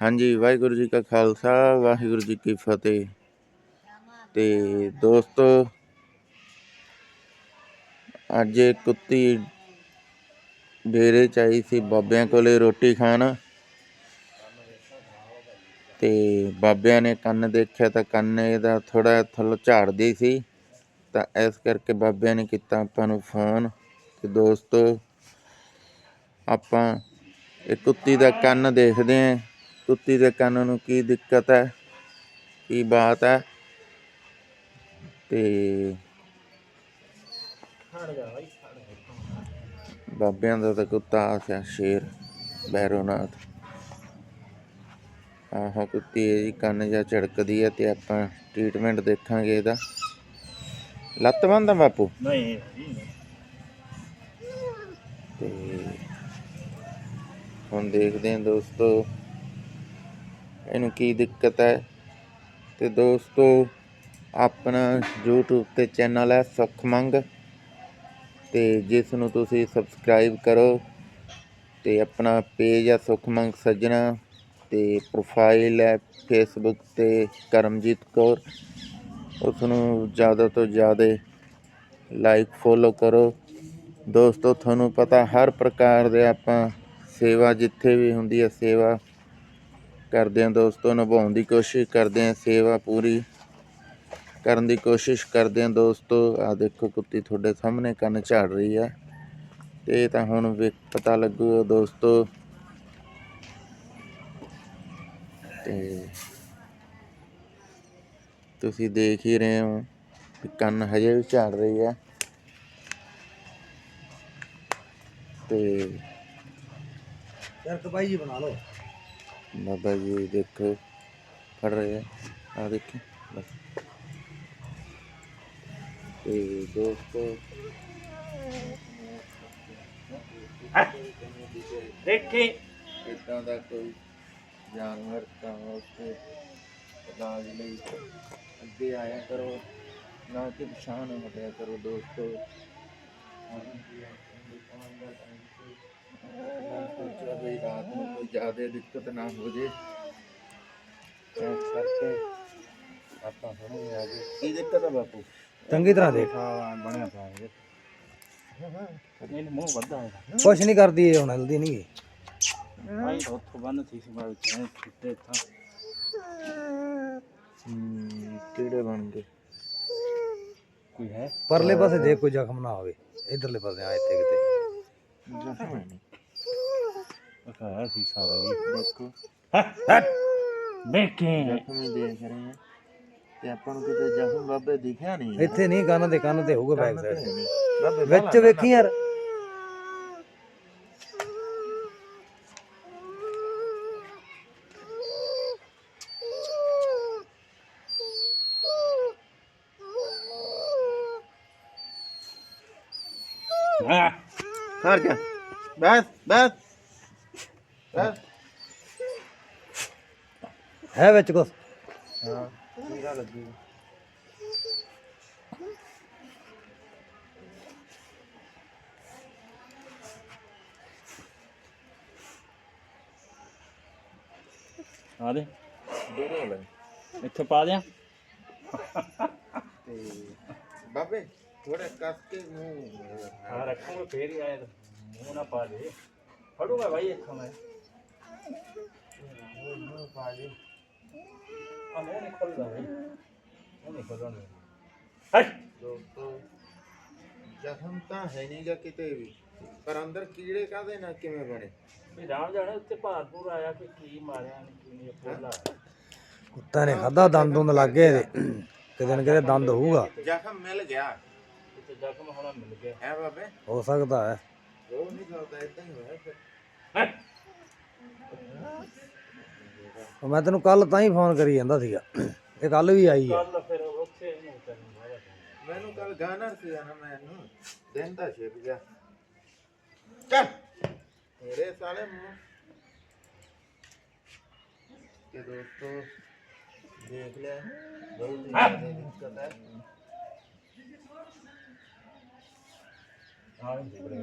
ਹਾਂਜੀ, ਵਾਹਿਗੁਰੂ ਜੀ ਕਾ ਖਾਲਸਾ, ਵਾਹਿਗੁਰੂ ਜੀ ਕੀ ਫਤਿਹ। ਤੇ ਦੋਸਤੋ, ਅੱਜ ਇਹ ਕੁੱਤੀ ਡੇਰੇ ਚ ਆਈ ਸੀ, ਬਾਬਿਆਂ ਕੋਲੇ ਰੋਟੀ ਖਾਣ। ਤੇ ਬਾਬਿਆਂ ਨੇ ਕੰਨ ਦੇਖਿਆ ਤਾਂ ਕੰਨ ਇਹਦਾ ਥੋੜਾ ਥੱਲ ਝਾੜਦੀ ਸੀ। ਤਾਂ ਇਸ ਕਰਕੇ ਬਾਬਿਆਂ ਨੇ ਕੀਤਾ ਆਪਾਂ ਨੂੰ ਫੋਨ। ਕਿ ਦੋਸਤੋ, ਆਪਾਂ ਇਹ ਕੁੱਤੀ ਦਾ ਕੰਨ ਦੇਖਦੇ ਆਂ। ਕੁੱਤੀ ਦੇ ਕੰਨ ਨੂੰ ਕੀ ਦਿੱਕਤ ਹੈ? ਕੀ ਬਾਤ ਹੈ? ਤੇ ਬਾਬਿਆਂ ਦਾ ਤਾਂ ਕੁੱਤਾ ਆਸਿਆ ਸ਼ੇਰ ਬੈਰੋਨਾਥ ਆਹ ਕੁੱਤੀ ਜੀ ਕੰਨ ਜਾਂ ਝੜਕਦੀ ਹੈ ਤੇ ਆਪਾਂ ਟ੍ਰੀਟਮੈਂਟ ਦੇਖਾਂਗੇ ਇਹਦਾ। ਲੱਤ ਬੰਦਾ ਬਾਪੂ? ਨਹੀਂ। ਤੇ ਹੁਣ ਦੇਖਦੇ ਹਾਂ ਦੋਸਤੋ। ਇਹਨੂੰ ਕੀ ਦਿੱਕਤ ਹੈ? ਤੇ ਦੋਸਤੋ, ਆਪਣਾ YouTube ਤੇ ਚੈਨਲ ਹੈ ਸੁੱਖ ਮੰਗ। ਤੇ ਜਿਸ ਨੂੰ ਤੁਸੀਂ ਸਬਸਕ੍ਰਾਈਬ ਕਰੋ ਤੇ ਆਪਣਾ ਪੇਜ ਹੈ ਸੁੱਖ ਮੰਗ ਸੱਜਣਾ ਤੇ ਪ੍ਰੋਫਾਈਲ ਹੈ ਫੇਸਬੁੱਕ ਤੇ ਕਰਮਜੀਤ ਕੌਰ। ਉਸ ਨੂੰ ਜ਼ਿਆਦਾ ਤੋਂ ਜ਼ਿਆਦਾ ਲਾਈਕ ਫੋਲੋ ਕਰੋ। ਦੋਸਤੋ, ਤੁਹਾਨੂੰ ਪਤਾ ਹਰ ਪ੍ਰਕਾਰ ਦੇ ਆਪਾਂ ਸੇਵਾ, ਜਿੱਥੇ ਵੀ ਹੁੰਦੀ ਹੈ ਸੇਵਾ ਕਰਦੇ ਹਾਂ ਦੋਸਤੋ, ਨਿਭਾਉਣ ਦੀ ਕੋਸ਼ਿਸ਼ ਕਰਦੇ ਹਾਂ, ਸੇਵਾ ਪੂਰੀ ਕਰਨ ਦੀ ਕੋਸ਼ਿਸ਼ ਕਰਦੇ ਹਾਂ ਦੋਸਤੋ। ਆ ਦੇਖੋ ਕੁੱਤੀ ਤੁਹਾਡੇ ਸਾਹਮਣੇ ਕੰਨ ਝਾੜ ਰਹੀ ਹੈ ਤੇ ਤਾਂ ਹੁਣ ਪਤਾ ਲੱਗੂਗਾ ਦੋਸਤੋ। ਤੇ ਤੁਸੀਂ ਦੇਖ ਹੀ ਰਹੇ ਹੋ ਕੰਨ ਹਜੇ ਵੀ ਝਾੜ ਰਹੀ ਹੈ ਤੇ ਯਾਰ ਕਬਾਈ ਜੀ ਬਣਾ ਲਓ। ਬਾਬਾ ਜੀ ਦੇਖੋ ਫੜ ਰਹੇ ਆ। ਆ ਦੇਖੋ ਬਸ। ਤੇ ਦੋਸਤੋ ਦੇਖੀ। ਇਦਾਂ ਦਾ ਕੋਈ ਜਾਨਵਰ ਤਾਂ ਉਸਦੇ ਇਲਾਜ ਲਈ ਅੱਗੇ ਆਇਆ ਕਰੋ ਨਾ ਕਿ ਪਛਾਣ ਹਟਿਆ ਕਰੋ ਦੋਸਤੋ। ਮੈਂ ਸੋਚਿਆ ਵੀ ਰਾਤ ਨੂੰ ਕੋਈ ਜ਼ਿਆਦਾ ਦਿੱਕਤ ਨਾ ਹੋ ਜੇ। ਇਸ ਕਰਕੇ ਆਪਾਂ ਹੁਣੇ ਆ ਗਏ। ਕੀ ਦਿੱਕਤ ਹੈ ਬਾਪੂ? ਚੰਗੀ ਤਰ੍ਹਾਂ ਦੇਖ। ਹਾਂ ਬਣਿਆ ਪਿਆ ਇਹ। ਇਹਨੇ ਮੂੰਹ ਵੱਧਾ ਹੈ ਕੁਛ ਨਹੀਂ ਕਰਦੀ ਇਹ ਹੁਣ ਹਲਦੀ ਨਹੀਂ ਭਾਈ ਉੱਥੋਂ ਬੰਨ ਸੀ ਸੀ ਮੈਂ ਵਿੱਚ ਛਿੱਟੇ ਥਾਂ ਹਮ, ਕਿਹੜੇ ਬਣ ਗਏ? ਕੋਈ ਹੈ? ਪਰਲੇ ਪਾਸੇ ਦੇਖ ਕੋਈ ਜ਼ਖਮ ਨਾ ਹੋਵੇ ਇਧਰਲੇ ਪਾਸੇ ਆ ਇੱਥੇ ਕਿਤੇ। ਜ਼ਖਮ ਹੈ ਨਹੀਂ ਅਕਾ ਸੀ ਸਾਰਾ ਵੀ ਦੇਖੋ। ਦੇਖੀ। ਜ਼ਖਮ ਹੀ ਦੇਖ ਰਹੇ ਆ। ਤੇ ਆਪਾਂ ਨੂੰ ਕਿਤੇ ਜ਼ਖਮ ਬਾਬੇ ਦਿਖਿਆ ਨਹੀਂ ਇੱਥੇ ਨਹੀਂ ਕੰਨ ਦੇ ਕੰਨ ਤੇ ਹੋਊਗਾ ਬੈਕ ਸਾਈਡ ਬਾਬੇ ਵਿੱਚ ਵੇਖੀ ਯਾਰ। ਹਾਂ ਖੜ ਜਾ। ਬਸ ਬਸ ਹੈ। ਵਿੱਚ ਕੁਛ? ਹਾਂ ਕੀੜਾ ਲੱਗੀ ਆ ਦੇ। ਦੂਰੋਂ ਲੈ ਇੱਥੇ ਪਾ ਦਿਆਂ। ਤੇ ਬਾਬੇ ਥੋੜਾ ਕੱਸ ਕੇ ਮੂੰਹ। ਹਾਂ ਰੱਖੂਗਾ ਫੇਰ ਹੀ ਆਇਆ। ਮੂੰਹ ਨਾ ਪਾ ਦੇ। ਫੜੂਗਾ ਭਾਈ ਇੱਥੋਂ ਮੈਂ ਮੂੰਹ ਪਾ ਦੇ ਆ ਮੂੰਹ ਨਹੀਂ ਖੁੱਲਦਾ ਭਾਈ ਮੂੰਹ ਨਹੀਂ ਖੁੱਲਦਾ ਹਟ ਦੋਸਤੋ ਜ਼ਖਮ ਤਾਂ ਹੈ ਨਹੀਂਗਾ ਕਿਤੇ ਵੀ ਪਰ ਅੰਦਰ ਕੀੜੇ ਕਾਦੇ ਨਾਲ ਕਿਵੇਂ ਬਣੇ ਵੀ ਰਾਮ ਜਾਣੇ ਉੱਤੇ ਭਾਰਪੂਰ ਆਇਆ ਕਿ ਕੀ ਮਾਰਿਆ ਨੀ ਕੀ ਨਹੀਂ ਫੋਲਾ ਕੁੱਤਾ ਨੇ ਖਾਦਾ ਦੰਦ ਦੁੰਦ ਲੱਗ ਗਏ ਇਹਦੇ। ਕਿਤੇ ਨਾ ਕਿਤੇ ਦੰਦ ਹੋਊਗਾ। ਜ਼ਖਮ ਮਿਲ ਗਿਆ ਉੱਤੇ ਜ਼ਖਮ ਹੋਣਾ ਮਿਲ ਗਿਆ ਹੈ ਬਾਬੇ ਹੋ ਸਕਦਾ ਹੈ। ਉਹ ਨਹੀਂ ਸਕਦਾ ਇਦਾਂ ਹੀ ਹੋਇਆ ਫਿਰ। ਉਹ ਮੈਂ ਤੈਨੂੰ ਕੱਲ ਤਾਂ ਹੀ ਫੋਨ ਕਰੀ ਜਾਂਦਾ ਸੀਗਾ। ਇਹ ਕੱਲ ਵੀ ਆਈ ਹੈ। ਕੱਲ ਫਿਰ ਉੱਥੇ ਇਹਨੂੰ ਤੈਨੂੰ ਬਾਹਰ ਮੈਨੂੰ ਕੱਲ ਗਾਣਾ ਸੀ ਨਾ ਮੈਨੂੰ। ਦਿਨ ਦਾ ਛਿਪ ਗਿਆ ਚੱਲ। ਮੇਰੇ ਸਾਲੇ ਮੂੰਹ। ਤੇ ਦੋਸਤੋ ਦੇਖ ਲਿਆ ਬਹੁਤ ਹੀ। ਜ਼ਿਆਦਾ ਦਿੱਕਤ ਹੈ ਹਾਂ ਜੀ ਬੜੇ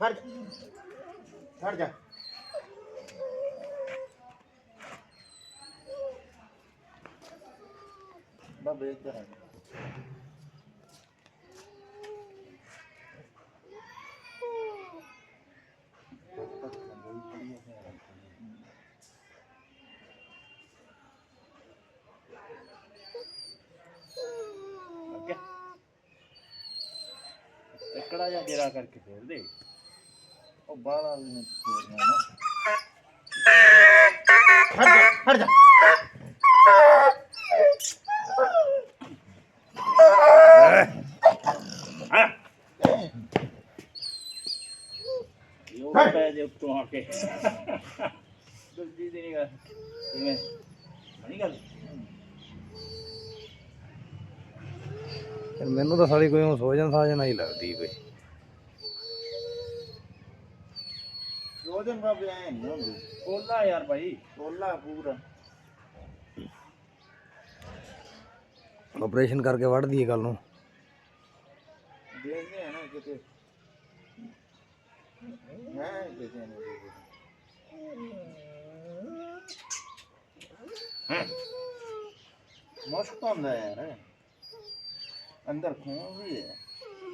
ਨਿਗਾਹ ਖੜ ਜਾ। ਖੜ ਜਾ। ਬਾਬੇ ਇੱਧਰ ਆ। ਅੱਗੇ। ਟੱਕੜਾ ਜਾਂ ਕਰਕੇ ਫੇਰ ਦੇ। ਉਹ ਬਾਲਾ ਵੀ ਨਹੀਂ ਫੇਰਨਾ ਨਾ। ਖੜ ਜਾ ਖੜ ਜਾ। ਇਹ ਪੈ ਦੇ ਉੱਤੋਂ ਆ ਕੇ। ਦੂਜੀ ਦੀ ਨਹੀਂ ਗੱਲ। ਕਿਵੇਂ? ਬਣੀ ਗੱਲ? ਫਿਰ ਮੈਨੂੰ ਤਾਂ ਸਾਲੀ ਕੋਈ ਊਂ ਸੋਜਨ ਸਾਜਨ ਹੀ ਲੱਗਦੀ ਕੋਈ ਰੋਜ਼ਨ ਬਾਬੇ ਆਏ ਨਹੀਂ ਹੁੰਦੇ ਕੋਲਾ ਯਾਰ ਭਾਈ। ਕੋਲਾ ਪੂਰਾ। ਆਪਰੇਸ਼ਨ ਕਰਕੇ ਵੱਢਦੀ ਹੈ ਗੱਲ ਨੂੰ। ਦੇਖਦੇ ਆ ਨਾ ਕਿਤੇ। ਹੈ ਕਿਤੇ ਨਾ ਕਿਤੇ ਮੁਸ਼ਕ ਹੁੰਦਾ ਯਾਰ। ਅੰਦਰ ਖੂਨ ਵੀ ਹੈ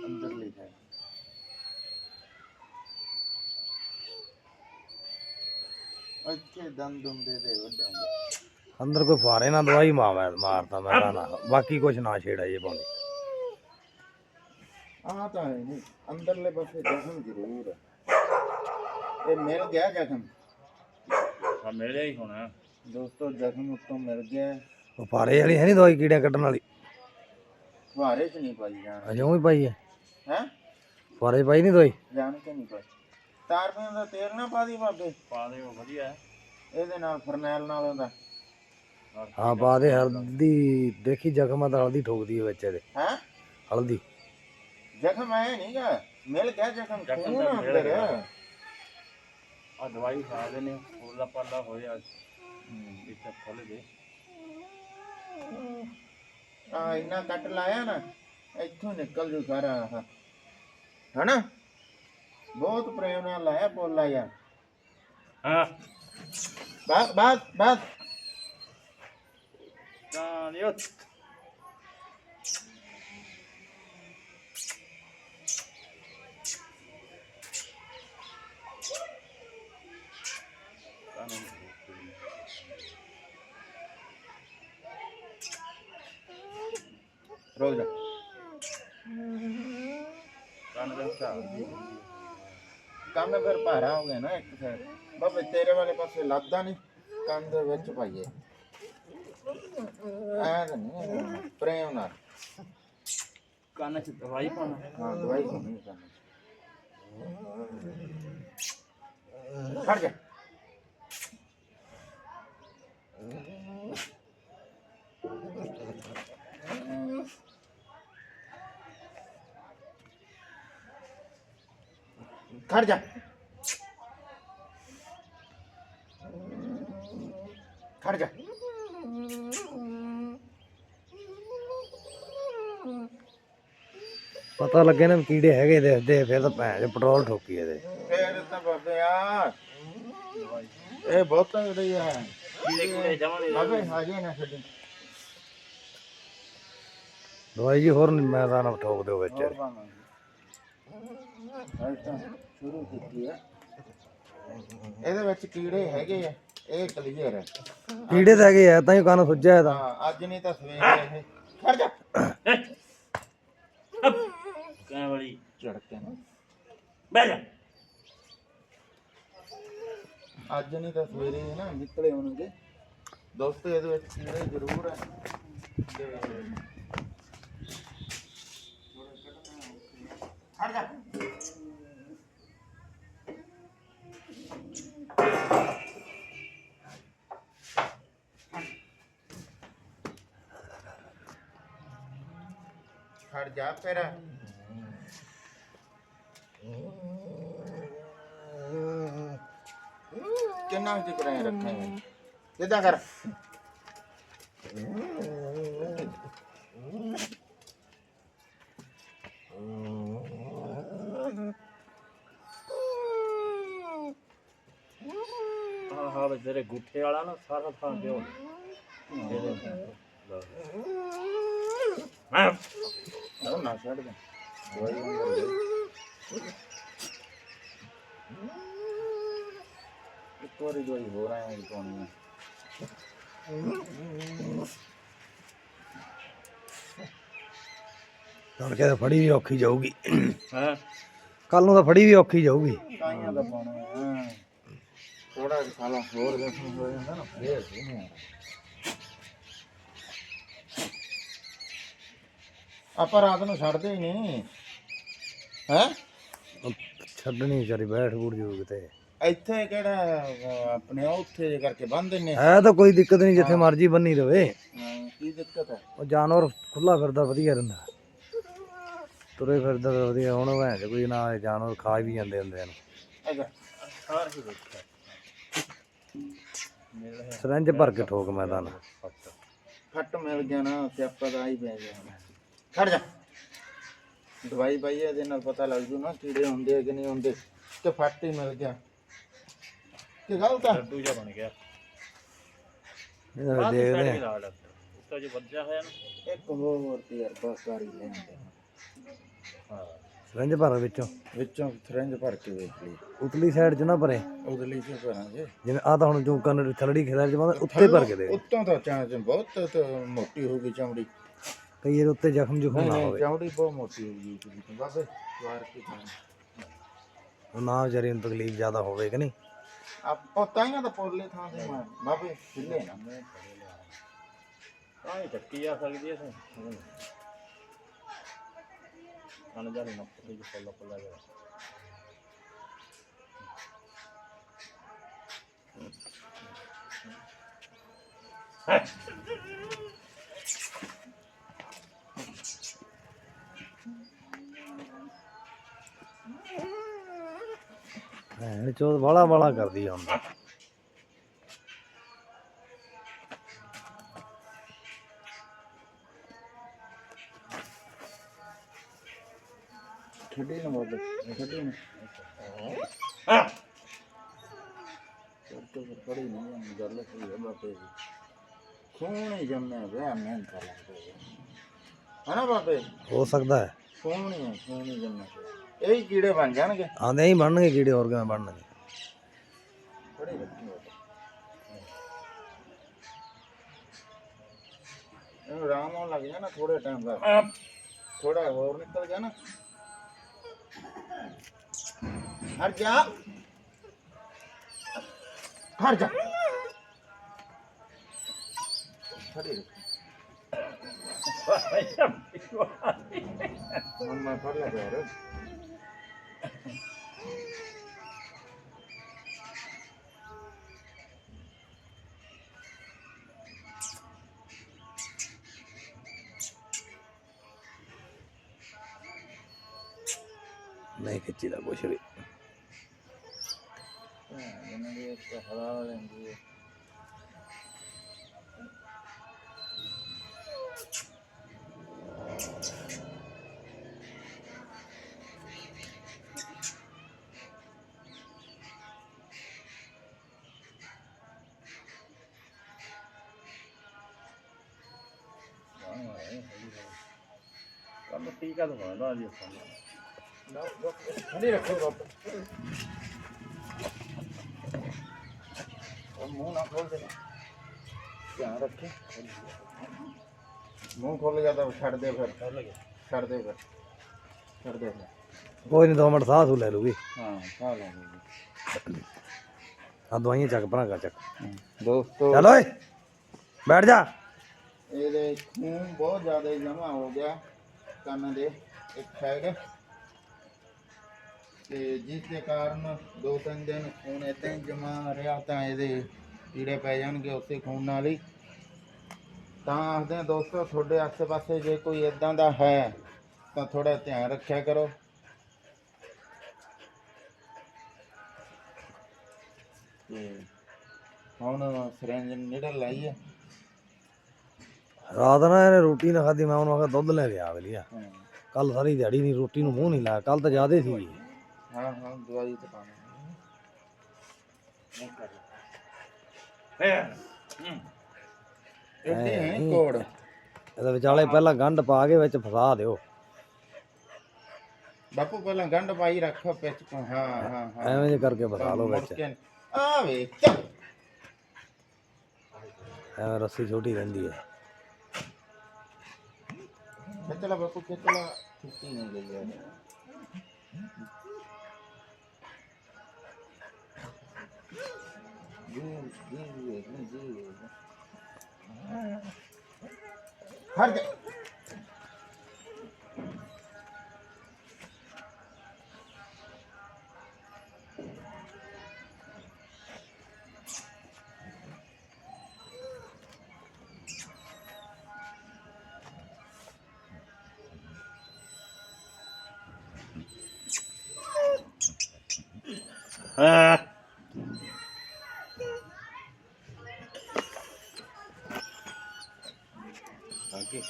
ਅੰਦਰ ਲਿਖਾ ਹੈ ਅੱਛੇ ਦੰਦ ਦੁੰਦੇ ਦੇ ਵੱਡਾਂਗੇ ਅੰਦਰ ਕੋਈ ਫਾਰੇ ਨਾ ਦਵਾਈ ਮਾਰ ਮਾਰਦਾ ਮੈਂ ਤਾਂ ਨਾ। ਬਾਕੀ ਕੁਛ ਨਾ ਛੇੜਾ ਜੇ ਪਾਉਂਦੀ। ਆਹ ਤਾਂ ਹੈ ਨਹੀਂ। ਅੰਦਰਲੇ ਪਾਸੇ ਜ਼ਖਮ ਜ਼ਰੂਰ ਹੈ। ਇਹ ਮਿਲ ਗਿਆ ਜ਼ਖਮ? ਆ ਮਿਲਿਆ ਹੀ ਹੋਣਾ। ਦੋਸਤੋ ਜ਼ਖਮ ਉੱਤੋਂ ਮਿਲ ਗਿਆ। ਉਹ ਫਾਰੇ ਵਾਲੀ ਹੈ ਨਹੀਂ ਦਵਾਈ ਕੀੜਿਆਂ ਕੱਢਣ ਵਾਲੀ? ਫੁਹਾਰੇ ਚ ਨਹੀਂ ਪਾਈ ਜਾਣ। ਅਜੇ ਵੀ ਪਾਈ ਹੈ। ਹੈ? ਫਾਰੇ ਪਾਈ ਨਹੀਂ ਦਵਾਈ? ਜਾਣ ਕੇ ਨਹੀਂ ਪਾਈ। ਤਾਰਪਿਆਂ ਦਾ ਤੇਲ ਨਾ ਪਾ ਦੀ ਬਾਬੇ। ਪਾ ਦੇ ਉਹ ਵਧੀਆ ਹੈ। ਇਹਦੇ ਨਾਲ ਫਰਨੈਲ ਨਾਲ ਉਹਦਾ। ਹਾਂ ਪਾ ਦੇ ਹਲਦੀ। ਦੇਖੀ ਜ਼ਖਮਾਂ ਤਾਂ ਹਲਦੀ ਠੋਕਦੀ ਹੈ ਵਿੱਚ ਇਹਦੇ। ਹੈ? ਹਲਦੀ। ਜ਼ਖਮ ਆਇਆ ਨਹੀਂਗਾ ਮਿਲ ਗਿਆ ਜ਼ਖਮ ਜ਼ਖਮ ਖੂਨ ਤਾਂ ਮਿਲ ਅੰਦਰ। ਗਿਆ। ਹੈ। ਆ ਦਵਾਈ ਖਾ ਦੇ ਨੇ ਕੋਲਾ ਪਾਲਾ ਹੋਇਆ। ਇੱਥੇ ਖੋਲ ਦੇ ਆ ਇੰਨਾ ਕੱਟ ਲਾਇਆ ਨਾ ਇੱਥੋਂ ਨਿਕਲ ਜੂ ਸਾਰਾ ਆਹ। ਹਨਾ? ਬਹੁਤ ਪ੍ਰੇਮ ਨਾਲ ਲਾਇਆ ਬੋਲਾ ਯਾਰ ਹਾਂ ਬਸ ਬਸ ਬਸ ਤਾਂ ਲਿਓ ਰੁਕ ਜਾ ਕੰਨ ਫਿਰ ਭਾਰਾ ਹੋ ਗਿਆ ਨਾ ਇੱਕ ਸਾਈਡ ਬਾਬੇ ਤੇਰੇ ਵਾਲੇ ਪਾਸੇ ਲੱਗਦਾ ਨਹੀਂ ਕੰਨ ਦੇ ਵਿੱਚ ਪਾਈਏ। ਐ ਤਾਂ ਨਹੀਂ ਪ੍ਰੇਮ ਨਾਲ। ਕੰਨ ਚ ਦਵਾਈ ਪਾਣਾ ਹਾਂ ਦਵਾਈ ਨਹੀਂ ਕਰਨੀ ਖੜ ਜਾ। ਖੜ ਜਾ। ਖੜ ਜਾ। ਪਤਾ ਲੱਗੇ ਨਾ ਵੀ ਕੀੜੇ ਹੈਗੇ ਦੇਖਦੇ ਫਿਰ ਤਾਂ ਭੈਣ ਚ ਪੈਟਰੋਲ ਠੋਕੀ ਇਹਦੇ। ਫੇਰ ਤਾਂ ਬਾਬੇ ਆ। ਇਹ ਬਹੁਤ ਤਗੜੀ ਹੈ। ਬਾਬੇ ਹਾਜੇ ਨਾ ਛੱਡੀ। ਦਵਾਈ ਜੀ ਹੋਰ ਨੀ ਮੈਂ ਤਾਂ ਨਾ ਠੋਕ ਦਿਓ ਵਿੱਚ। ਹੋਰ। ਪਾਵਾਂਗੇ ਹਾਲ ਤਾਂ ਸ਼ੁਰੂ ਕੀਤੀ ਹੈ ਇਹਦੇ ਵਿੱਚ ਕੀੜੇ ਹੈਗੇ ਆ ਇਹ ਕਲੀਅਰ ਹੈ ਕੀੜੇ ਤਾਂ ਹੈਗੇ ਆ ਤਾਂ ਹੀ ਕੰਨ ਸੁੱਜਿਆ ਇਹਦਾ। ਹਾਂ ਅੱਜ ਨਹੀਂ ਤਾਂ ਸਵੇਰੇ ਇਹ। ਖੜ ਜਾ। ਕਾਂ ਵਾਲੀ ਝੜਕੇ ਨਾ। ਬਹਿ ਜਾ। ਅੱਜ ਨਹੀਂ ਤਾਂ ਸਵੇਰੇ ਇਹ ਨਾ ਨਿਕਲੇ ਹੋਣਗੇ। ਦੋਸਤੋ ਇਹਦੇ ਵਿੱਚ ਕੀੜੇ ਜ਼ਰੂਰ ਹੈ ਤੇ ਹਟ ਜਾ। ਹਟ ਜਾ ਫਿਰ। ਕਿੰਨਾ ਚਿਕਰਾਂ ਰੱਖਾਂਗੇ ਕਰ। ਤੇਰੇ ਗੁੱਠੇ ਵਾਲਾ ਨਾ ਸਾਰਾ ਥਾਂ ਦਿਓ ਉਹ ਨਾ ਛੱਡ ਦੇ। ਅੰਦਰ ਦੇ ਇੱਕ ਵਾਰੀ ਹੋ ਰਹਾ ਹੈ ਪਾਉਣੀ ਹੈ ਹੁਣ ਕਿਤੇ ਫੜੀ ਵੀ ਔਖੀ ਜਾਊਗੀ। ਹਾਂ? ਕੱਲ ਨੂੰ ਤਾਂ ਫੜੀ ਵੀ ਔਖੀ ਜਾਊਗੀ। ਕਾਈਆਂ ਦਾ ਪਾਉਣਾ ਹੈ। ਥੋੜਾ ਜਿਹਾ ਸਾਲਾ ਹੋਰ ਦੇਖਣ ਹੋ ਜਾਂਦਾ ਨਾ ਫੇਰ ਨਹੀਂ ਆਪਾਂ ਰਾਤ ਨੂੰ ਛੱਡਦੇ ਹੀ ਨਹੀਂ। ਹੈ? ਛੱਡਣੀ ਵਿਚਾਰੀ ਬੈਠ ਬੂੜ ਜੂ ਕਿਤੇ। ਇੱਥੇ ਕਿਹੜਾ ਅਹ, ਆਪਣੇ ਉੱਥੇ ਕਰਕੇ ਬੰਨ ਦਿੰਨੇ ਹੈ ਤਾਂ ਕੋਈ ਦਿੱਕਤ ਨਹੀਂ ਜਿੱਥੇ ਮਰਜ਼ੀ ਬੰਨੀ ਰਵੇ। ਕੀ ਦਿੱਕਤ ਹੈ? ਉਹ ਜਾਨਵਰ ਖੁੱਲਾ ਫਿਰਦਾ ਵਧੀਆ ਰਹਿੰਦਾ। ਤੁਰੇ ਫਿਰਦਾ ਤਾਂ ਵਧੀਆ ਹੁਣ ਭੈਣ ਚ ਕੋਈ ਨਾ ਜਾਨਵਰ ਖਾ ਵੀ ਜਾਂਦੇ ਹੁੰਦੇ ਨੇ ਅੱਛਾ ਸਾਰ ਹੀ ਦੇਖਿਆ। ਸਰੰਜ ਭਰ ਕੇ ਠੋਕ ਮੈਦਾਨ। ਫੱਟ ਮਿਲ ਗਿਆ ਨਾ ਤੇ ਆਪਾਂ ਦਾ ਹੀ ਪੈ ਗਿਆ। ਖੜ ਜਾ। ਦਵਾਈ ਪਾਈ ਹੈ, ਇਹਦੇ ਨਾਲ ਪਤਾ ਲੱਗ ਜੂ ਨਾ ਕੀੜੇ ਹੁੰਦੇ ਆ ਕਿ ਨਹੀਂ ਹੁੰਦੇ ਤੇ ਫੱਟ ਹੀ ਮਿਲ ਗਿਆ। ਕਿ ਗਲਤ ਆ? ਲੱਡੂ ਜਿਹਾ ਬਣ ਗਿਆ। ਇਹ ਬਾਅਦ ਦੇਖਦੇ ਆ। ਉੱਤਾ ਜੋ ਵੱਜਿਆ ਹੋਇਆ ਨਾ। ਇੱਕ ਹੋਰ ਤਜਰਬਾ ਕਰ ਹੀ ਲੈਂਦੇ ਹਾਂ। ਸਰੰਜ ਭਰ ਵਿੱਚੋਂ। ਵਿੱਚੋਂ ਥਰੰਜ ਭਰ ਕੇ ਵੇਖ ਲਈ। ਉਤਲੀ ਸਾਈਡ 'ਚ ਨਾ ਭਰੇ। ਉਦਲੀ ਚ ਭਰਾਂਗੇ। ਜਿਵੇਂ ਆ ਤਾਂ ਹੁਣ ਚੌਂਕਾਂ ਨੂੰ ਥਲੜੀ ਖਿਲਾਰ ਬੰਦਾ ਉੱਤੇ ਭਰ ਕੇ ਦੇ ਉੱਤੋਂ ਤਾਂ ਚਾਂਚ ਬਹੁਤ ਤਾਂ ਮੋਟੀ ਹੋ ਗਈ ਚਮੜੀ। ਕਈ ਇਹਦੇ ਉੱਤੇ ਜ਼ਖਮ ਜੁਖਮ ਨਾ ਹੋਵੇ। ਚਮੜੀ ਬਹੁਤ ਮੋਟੀ ਹੋ ਗਈ ਇੱਕ ਬਾਬੇ ਵਾਰ ਕੀ ਖਾਣਾ ਉਹ ਨਾ ਵਿਚਾਰੀ ਨੂੰ ਤਕਲੀਫ ਜ਼ਿਆਦਾ ਹੋਵੇ ਕਿ ਨਹੀਂ? ਆਪਾਂ ਤਾਈਆਂ ਤਾਂ ਪੋਲੇ ਥਾਂ ਤੇ ਮਾਰ ਬਾਬੇ ਹਿੱਲੇ ਨਾ। ਤਾਂ ਹੀ ਚੱਕੀ ਆ ਸਕਦੀ ਐ ਸੇ ਅਨ ਜਾਣੀ ਨਾ ਪੱਲੇ ਜੋ ਪੱਲਾ ਪੱਲਾ ਜਾ ਭੈਣ ਚੋਦ ਵਾਲਾ ਵਾਲਾ ਕਰਦੀ ਆ ਹੁੰਦਾ ਛੱਡੀ ਨਾ ਬਾਬੇ ਛੱਡੀ ਨਾ। ਹਾਂ। ਫਿਰ ਪੜੀ ਨਹੀਂ ਗੱਲ ਸਹੀ ਹੈ ਬਾਬੇ ਦੀ। ਸੋਹਣੇ ਜੰਮੇ ਵੇ ਮਿਹਨਤ ਲੱਗਦੇ ਹੈ। ਨਾ ਬਾਬੇ? ਹੋ ਸਕਦਾ ਹੈ। ਸੋਹਣੇ ਆ, ਸੋਹਣੇ ਜੰਮੇ ਇਹ ਹੀ ਕੀੜੇ ਬਣ ਜਾਣਗੇ। ਆਂਦੇ ਹੀ ਬਣਨਗੇ ਕੀੜੇ ਹੋਰ ਕਿਵੇਂ ਬਣਨਗੇ? ਬੜੀ ਰੱਖੀ ਬਾਬੇ। ਇਹਨੂੰ ਆਰਾਮ ਨਾਲ ਲੱਗ ਜਾਣਾ ਥੋੜੇ ਟਾਈਮ ਬਾਅਦ। ਥੋੜਾ ਹੋਰ ਨਿਕਲ ਗਿਆ ਨਾ। ਹਟ ਜਾ ਹਟ ਜਾ ਖੜੀ ਰੱਖ। ਹੁਣ ਮੈਂ ਫੜ ਲਿਆ ਇਹਨਾਂ ਦੀ ਇੱਕ ਹਵਾ ਲੈਂਦੀ ਹੈ। ਕੰਮ ਟੀਕਾ ਦਵਾਉਂਦਾ ਜੀ ਆਪਾਂ ਖੜੀ ਰੱਖੋ ਉਹ ਮੂੰਹ ਨਾ ਖੋਲ ਦੇ। ਧਿਆਨ ਰੱਖੇ। ਮੂੰਹ ਖੋਲ ਗਿਆ ਤਾਂ ਛੱਡ ਦੇ ਫਿਰ। ਛੱਡ ਦੇ ਫਿਰ। ਛੱਡ ਦੇ ਫਿਰ। ਕੋਈ ਨਹੀਂ ਦੋ ਮਿੰਟ ਸਾਹ ਸੂ ਲੈ ਲੂਗੀ ਹਾਂ ਖਾ ਲਾਂਗੇ ਆ ਦਵਾਈਆਂ ਚੱਕ ਭਰਾ ਕਰ ਚੱਕ। ਦੋਸਤੋ। ਚੱਲ ਓਏ ਬੈਠ ਜਾ। ਇਹਦੇ ਖੂਨ ਬਹੁਤ ਜ਼ਿਆਦਾ ਜਮਾ ਹੋ ਗਿਆ। ਕੰਨ ਦੇ ਇੱਕ ਸਾਈਡ ਤੇ ਜਿਸ ਦੇ ਕਾਰਨ ਦੋ ਤਿੰਨ ਦਿਨ ਖੂਨ ਏਦਾਂ ਹੀ ਜਮਾ ਰਿਹਾ ਤਾਂ ਇਹਦੇ ਕੀੜੇ ਪੈ ਜਾਣਗੇ ਉਸੇ ਖੂਨ ਨਾਲ ਹੀ। ਤਾਂ ਆਖਦੇ ਆ ਦੋਸਤੋ ਤੁਹਾਡੇ ਆਸੇ ਪਾਸੇ ਜੇ ਕੋਈ ਇਦਾਂ ਦਾ ਹੈ ਤਾਂ ਥੋੜਾ ਧਿਆਨ ਰੱਖਿਆ ਕਰੋ। ਤੇ ਹੁਣ ਸਿਰੰਜ ਨਿਡਲ ਲਾਈ ਹੈ। ਰਾਤ ਨਾ ਇਹਨੇ ਰੋਟੀ ਨਾ ਖਾਧੀ ਮੈਂ ਉਹਨੂੰ ਆਖਿਆ ਦੁੱਧ ਲੈ ਕੇ ਆ ਲਿਆ ਹਾਂ। ਕੱਲ ਸਾਰੀ ਦਿਹਾੜੀ ਨਹੀਂ ਰੋਟੀ ਨੂੰ ਮੂੰਹ ਨਹੀਂ ਲਾਇਆ ਕੱਲ ਤਾਂ ਜ਼ਿਆਦੇ ਸੀ। ਹਾਂ ਹਾਂ ਦਵਾਈ ਤਾਂ ਪਾਣਾ ਹੈ। ਇਹ ਹੈ। ਕੋੜ। ਇਹਦੇ ਵਿਚਾਲੇ ਪਹਿਲਾਂ ਗੰਢ ਪਾ ਕੇ ਵਿੱਚ ਫਸਾ ਦਿਓ। ਬਾਪੂ ਪਹਿਲਾਂ ਗੰਢ ਪਾਈ ਰੱਖੋ ਪਿੱਛ ਕੋ ਹਾਂ ਹਾਂ ਹਾਂ। ਐਵੇਂ ਜੇ ਕਰਕੇ ਫਸਾ ਲਓ ਵਿੱਚ। ਆ ਵੇ ਚੱਲ। ਐਵੇਂ ਰੱਸੀ ਛੋਟੀ ਰਹਿੰਦੀ ਹੈ। ਖਿੱਚ ਲਾ ਬਾਪੂ ਖਿੱਚ ਲਾ ਖਿੱਚੀ ਨਹੀਂ ਗਈ ਯਾਰ। ਜੀ ਅੱਗੇ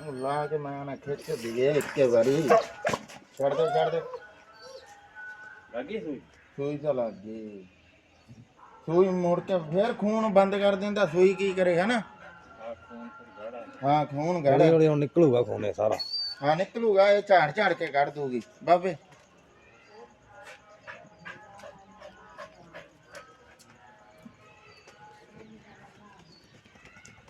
ਉਹ ਲਾ ਕੇ ਮੈਂ ਨਾ ਖਿੱਚ ਦੀਏ ਇੱਕੇ ਵਾਰੀ ਛੱਡ ਦੇ ਛੱਡ ਦੇ ਲੱਗੀ ਸੂਈ ਸੂਈ ਤਾਂ ਲੱਗ ਗਈ ਸੂਈ ਮੁੜ ਕੇ ਫੇਰ ਖੂਨ ਬੰਦ ਕਰ ਦਿੰਦਾ ਸੂਈ ਕੀ ਕਰੇਗਾ ਨਾ ਆ ਖੂਨ ਫਿਰ ਗਾੜਾ ਹਾਂ ਖੂਨ ਹੌਲੀ ਗੜਾ ਹੌਲੀ ਹੁਣ ਨਿਕਲੂਗਾ ਖੂਨੇ ਸਾਰਾ ਹਾਂ ਨਿਕਲੂਗਾ ਇਹ ਝਾੜ ਝਾੜ ਕੇ ਕੱਢ ਦੂਗੀ ਬਾਬੇ